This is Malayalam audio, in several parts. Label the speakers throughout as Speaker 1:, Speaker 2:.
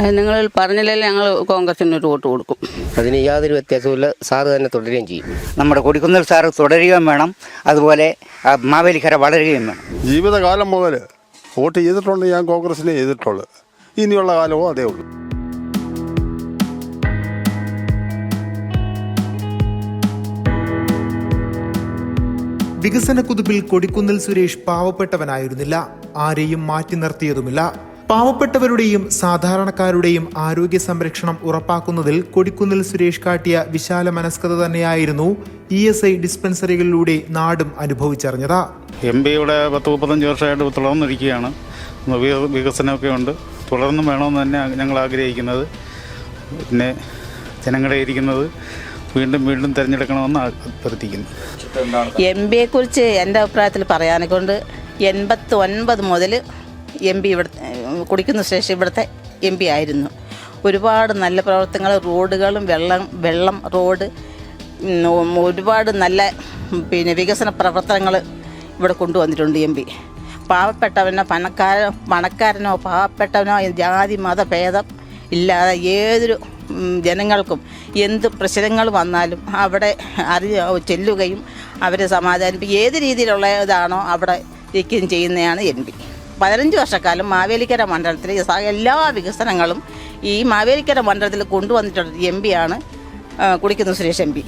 Speaker 1: നിങ്ങൾ പറഞ്ഞില്ലെങ്കിൽ ഞങ്ങൾ കോൺഗ്രസിന് ഒരു വോട്ട് കൊടുക്കും.
Speaker 2: അതിന് യാതൊരു വ്യത്യാസവുമില്ല. സാറ് തന്നെ തുടരുകയും ചെയ്യും.
Speaker 3: നമ്മുടെ കൊടിക്കുന്നിൽ സാറ് തുടരുകയും വേണം. അതുപോലെ മാവേലിക്കര വളരുകയും വേണം.
Speaker 4: ജീവിതകാലം മുതൽ വോട്ട് ചെയ്തിട്ടുണ്ട് ഞാൻ കോൺഗ്രസിനെ ചെയ്തിട്ടുള്ളൂ. ഇനിയുള്ള കാലവും അതേ ഉള്ളൂ.
Speaker 5: വികസന കുതിപ്പിൽ കൊടിക്കുന്നിൽ സുരേഷ് പാവപ്പെട്ടവനായിരുന്നില്ല. ആരെയും മാറ്റി നിർത്തിയതുമില്ല. പാവപ്പെട്ടവരുടെയും സാധാരണക്കാരുടെയും ആരോഗ്യ സംരക്ഷണം ഉറപ്പാക്കുന്നതിൽ കൊടിക്കുന്നിൽ സുരേഷ് കാട്ടിയ വിശാല മനസ്കത തന്നെയായിരുന്നു ഇ എസ് ഐ ഡിസ്പെൻസറികളിലൂടെ നാടും അനുഭവിച്ചറിഞ്ഞത്.
Speaker 6: എം പി ഇവിടെ പത്ത് മുപ്പത്തഞ്ച് വർഷമായിട്ട് തുടർന്നിരിക്കുകയാണ്. വിക- വികസനമൊക്കെ ഉണ്ട്. തുടർന്നും വേണമെന്ന് തന്നെ ഞങ്ങൾ ആഗ്രഹിക്കുന്നത്. പിന്നെ ജനങ്ങളെ ഇരിക്കുന്നത് വീണ്ടും വീണ്ടും തിരഞ്ഞെടുക്കണമെന്ന് അഭ്യർത്ഥിക്കുന്നു.
Speaker 7: എം പിയെ കുറിച്ച് എന്റെ അഭിപ്രായത്തിൽ പറയാനെ കൊണ്ട് എൺപത്തി ഒൻപത് മുതൽ എം പി ഇവിടെ കുടിക്കുന്ന ശേഷം ഇവിടുത്തെ എം പി ആയിരുന്നു. ഒരുപാട് നല്ല പ്രവർത്തനങ്ങൾ റോഡുകളും വെള്ളം വെള്ളം റോഡ് ഒരുപാട് നല്ല പിന്നെ വികസന പ്രവർത്തനങ്ങൾ ഇവിടെ കൊണ്ടുവന്നിട്ടുണ്ട് എം പി. പാവപ്പെട്ടവനോ പണക്കാര പണക്കാരനോ പാവപ്പെട്ടവനോ ജാതി മത ഭേദം ഇല്ലാതെ ഏതൊരു ജനങ്ങൾക്കും എന്ത് പ്രശ്നങ്ങൾ വന്നാലും അവിടെ അറി ചെല്ലുകയും അവരെ സമാധാനിപ്പിക്കും ഏത് രീതിയിലുള്ള ഇതാണോ അവിടെ ഇരിക്കുകയും ചെയ്യുന്നതാണ് എൻ പി. പതിനഞ്ച് വർഷക്കാലം മാവേലിക്കര മണ്ഡലത്തിൽ എല്ലാ വികസനങ്ങളും ഈ മാവേലിക്കര മണ്ഡലത്തിൽ കൊണ്ടുവന്നിട്ടുള്ള എം പിയാണ് കുടിക്കുന്ന സുരേഷ് എം പി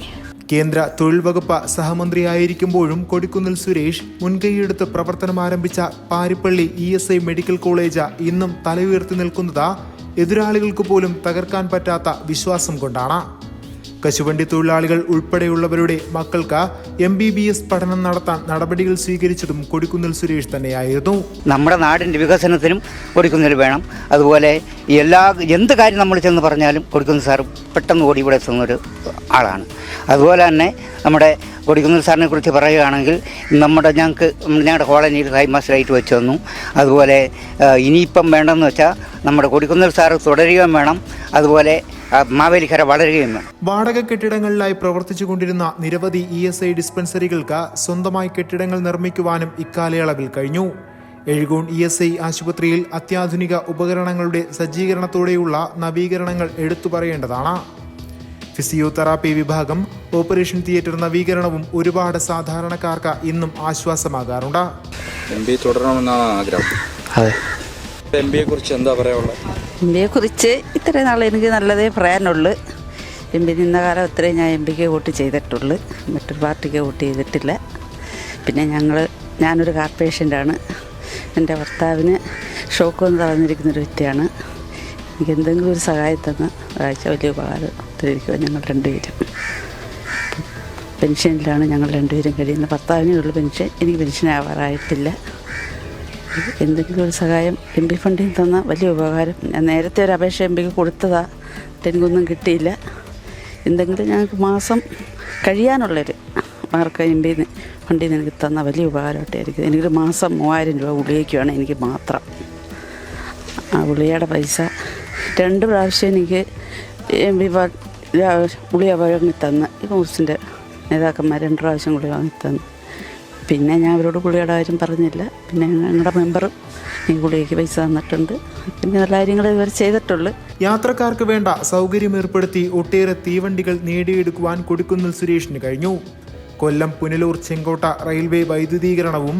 Speaker 5: കേന്ദ്ര തൊഴിൽ വകുപ്പ് സഹമന്ത്രിയായിരിക്കുമ്പോഴും കൊടിക്കുന്നിൽ സുരേഷ് മുൻകൈയെടുത്ത് പ്രവർത്തനം ആരംഭിച്ച Parippally E S I medical college ഇന്നും തലയുയർത്തി നിൽക്കുന്നത് എതിരാളികൾക്ക് പോലും തകർക്കാൻ പറ്റാത്ത വിശ്വാസം കൊണ്ടാണ്. കശുവണ്ടി തൊഴിലാളികൾ ഉൾപ്പെടെയുള്ളവരുടെ മക്കൾക്ക് എം ബി ബി എസ് പഠനം നടത്താൻ നടപടികൾ സ്വീകരിച്ചതും കൊടിക്കുന്നിൽ സുരേഷ് തന്നെയായിരുന്നു.
Speaker 3: നമ്മുടെ നാടിന്റെ വികസനത്തിനും കൊടിക്കുന്നിൽ വേണം. അതുപോലെ എല്ലാ എന്ത് കാര്യം നമ്മൾ ചെന്ന് പറഞ്ഞാലും കൊടിക്കുന്നിൽ സാർ പെട്ടെന്ന് ഓടി ഇവിടെ എത്തുന്നൊരു ആളാണ്. അതുപോലെ തന്നെ നമ്മുടെ കൊടിക്കുന്നിൽ സാറിനെ കുറിച്ച് പറയുകയാണെങ്കിൽ നമ്മുടെ ഞങ്ങൾക്ക് ഞങ്ങളുടെ കോളനിയിൽ ഹൈമാസ് ലൈറ്റ് വെച്ച് തന്നു. അതുപോലെ ഇനിയിപ്പം വേണ്ടെന്ന് വെച്ചാൽ നമ്മുടെ കൊടിക്കുന്നിൽ സാറ് തുടരുകയും വേണം. അതുപോലെ മാവേലിക്കര വളരുകയും വേണം
Speaker 5: വാടക കെട്ടിടങ്ങളിലായി പ്രവർത്തിച്ചുകൊണ്ടിരുന്ന നിരവധി ഇ എസ് ഐ ഡിസ്പെൻസറികൾക്ക് സ്വന്തമായി കെട്ടിടങ്ങൾ നിർമ്മിക്കുവാനും ഇക്കാലയളവിൽ കഴിഞ്ഞു. എഴുകോൺ ഇ എസ് ഐ ആശുപത്രിയിൽ അത്യാധുനിക ഉപകരണങ്ങളുടെ സജ്ജീകരണത്തോടെയുള്ള നവീകരണങ്ങൾ എടുത്തു പറയേണ്ടതാണ്. ഫിസിയോതെറാപ്പി വിഭാഗം ഓപ്പറേഷൻ തിയേറ്റർ നവീകരണവും ഒരുപാട് സാധാരണക്കാർക്ക് ഇന്നും ആശ്വാസമാകാറുണ്ട്.
Speaker 8: എം ബി തുടരണമെന്നാണ് ആഗ്രഹം.
Speaker 3: അതെ.
Speaker 8: എം ബിയെ കുറിച്ച് എന്താ പറയാനുള്ളത്?
Speaker 7: എം പിയെ കുറിച്ച് ഇത്രയും നാൾ എനിക്ക് നല്ലതേ പറയാനുള്ളൂ. എം പി നിന്ന കാലം ഇത്രയും ഞാൻ എം പിക്ക് വോട്ട് ചെയ്തിട്ടുള്ളൂ. മറ്റൊരു പാർട്ടിക്ക് വോട്ട് ചെയ്തിട്ടില്ല. പിന്നെ ഞങ്ങൾ ഞാനൊരു കാർ പേഷ്യന്റാണ് എന്റെ ഭർത്താവിന് ഷോക്ക് വന്ന് തളർന്നിരിക്കുന്ന വ്യക്തിയാണ്. എനിക്ക് എന്തെങ്കിലും ഒരു സഹായം തന്ന ഒരാഴ്ച വലിയ ഉപകാരത്തിലിരിക്കുക ഞങ്ങൾ രണ്ടുപേരും. പെൻഷനിലാണ് ഞങ്ങൾ രണ്ടുപേരും കഴിയുന്നത്. ഭർത്താവിനേ ഉള്ളൂ പെൻഷൻ. എനിക്ക് പെൻഷൻ ആവാറായിട്ടില്ല എന്തെങ്കിലും ഒരു സഹായം എം പി ഫണ്ടിൽ തന്ന വലിയ ഉപകാരം. ഞാൻ നേരത്തെ ഒരു അപേക്ഷ എം പിക്ക് കൊടുത്തതാ. എനിക്കൊന്നും കിട്ടിയില്ല. എന്തെങ്കിലും ഞങ്ങൾക്ക് മാസം കഴിയാനുള്ളൊരു മാർക്ക് എം പി ഫണ്ടിൽ നിന്ന് എനിക്ക് തന്ന വലിയ ഉപകാരമായിട്ട് ഉപകാരമായിട്ടായിരിക്കും. എനിക്കൊരു മാസം മൂവായിരം രൂപ ഗുളികയ്ക്കുവാണ് എനിക്ക് മാത്രം. ആ ഗുളികയുടെ പൈസ രണ്ട് പ്രാവശ്യം എനിക്ക് എം പി ഗുളിക വാങ്ങി തന്ന്. ഈ കോഴ്സിന്റെ നേതാക്കന്മാർ രണ്ട് പ്രാവശ്യം ഗുളിക വാങ്ങി തന്നു. പിന്നെ ഞാൻ അവരോട് ഗുളികയുടെ കാര്യം പറഞ്ഞില്ല. പിന്നെ ഞങ്ങളുടെ മെമ്പറും ഈ ഗുളികയ്ക്ക് പൈസ തന്നിട്ടുണ്ട്. പിന്നെ നല്ല കാര്യങ്ങൾ ഇവർ ചെയ്തിട്ടുള്ളു.
Speaker 5: യാത്രക്കാർക്ക് വേണ്ട സൗകര്യം ഏർപ്പെടുത്തി ഒട്ടേറെ തീവണ്ടികൾ നേടിയെടുക്കുവാൻ കൊടുക്കുന്നിൽ സുരേഷിന് കഴിഞ്ഞു. കൊല്ലം പുനലൂർ ചെങ്കോട്ട റെയിൽവേ വൈദ്യുതീകരണവും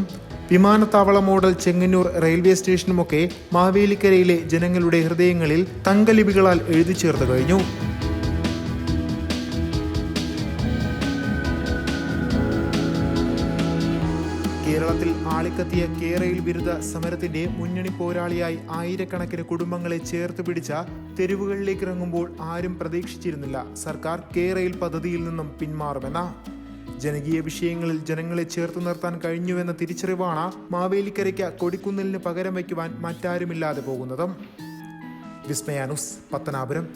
Speaker 5: വിമാനത്താവള മോഡൽ ചെങ്ങന്നൂർ റെയിൽവേ സ്റ്റേഷനുമൊക്കെ മാവേലിക്കരയിലെ ജനങ്ങളുടെ ഹൃദയങ്ങളിൽ തങ്കലിപികളാൽ എഴുതി ചേർത്ത് കഴിഞ്ഞു. കേരളത്തിൽ ആളിക്കത്തിയ കേരയിൽ വിരുദ്ധ സമരത്തിന്റെ മുന്നണി പോരാളിയായി ആയിരക്കണക്കിന് കുടുംബങ്ങളെ ചേർത്ത് പിടിച്ച തെരുവുകളിലേക്ക് ഇറങ്ങുമ്പോൾ ആരും പ്രതീക്ഷിച്ചിരുന്നില്ല സർക്കാർ കേരയിൽ പദ്ധതിയിൽ നിന്നും പിന്മാറുമെന്ന. ജനകീയ വിഷയങ്ങളിൽ ജനങ്ങളെ ചേർത്ത് നിർത്താൻ കഴിഞ്ഞുവെന്ന തിരിച്ചറിവാണ് മാവേലിക്കരയ്ക്ക് കൊടിക്കുന്നിലിന് പകരം വയ്ക്കുവാൻ മറ്റാരുമില്ലാതെ പോകുന്നതും. വിസ്മയാനുസ് പത്തനാപുരം.